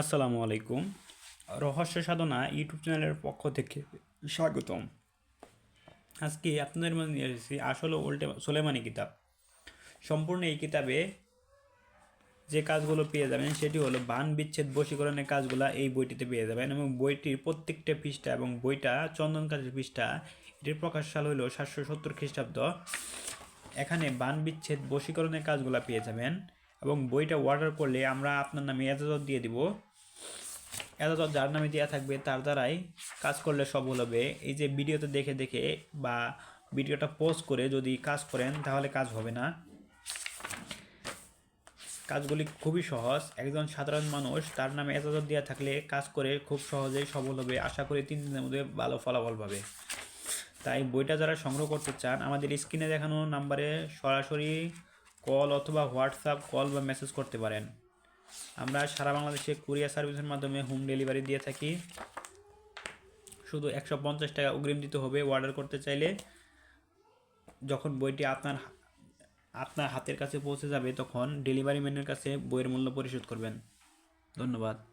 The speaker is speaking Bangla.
আসসালামু আলাইকুম। রহস্য সাধনা ইউটিউব চ্যানেলের পক্ষ থেকে স্বাগতম। আজকে আপনাদের মধ্যে নিয়ে এসেছি আসলে উল্টে সোলেমানি কিতাব। সম্পূর্ণ এই কিতাবে যে কাজগুলো পেয়ে যাবেন সেটি হলো বান বিচ্ছেদ বশীকরণের কাজগুলো এই বইটিতে পেয়ে যাবেন এবং বইটির প্রত্যেকটা পৃষ্ঠা এবং বইটা চন্দন কাজের পৃষ্ঠা, এটির প্রকাশ সাল হলো সাতশো সত্তর খ্রিস্টাব্দ। এখানে বান বিচ্ছেদ বশীকরণের কাজগুলো পেয়ে যাবেন। এবং বইটা অর্ডার করলে আমরা আপনার নামে এজাজত দিয়ে দিব এজাজত যার নামে দেওয়া থাকবে তার দ্বারাই কাজ করলে সফল হবে। এই যে ভিডিওতে দেখে দেখে বা ভিডিওটা পোস্ট করে যদি কাজ করেন তাহলে কাজ হবে না। কাজগুলি খুবই সহজ, একজন সাধারণ মানুষ তার নামে এজাজত দেওয়া থাকলে কাজ করে খুব সহজেই সফল হবে, আশা করি তিন দিনের মধ্যে ভালো ফলাফল পাবে। তাই বইটা যারা সংগ্রহ করতে চান, আমাদের স্ক্রিনে দেখানো নাম্বারে সরাসরি কল অথবা হোয়াটসঅ্যাপ কল বা মেসেজ করতে পারেন। আমরা সারা বাংলাদেশে কুরিয়ার সার্ভিসের মাধ্যমে হোম ডেলিভারি দিয়ে থাকি। শুধু একশো পঞ্চাশ টাকা অগ্রিম দিতে হবে অর্ডার করতে চাইলে। যখন বইটি আপনার আপনার হাতের কাছে পৌঁছে যাবে, তখন ডেলিভারি ম্যানের কাছে বইয়ের মূল্য পরিশোধ করবেন। ধন্যবাদ।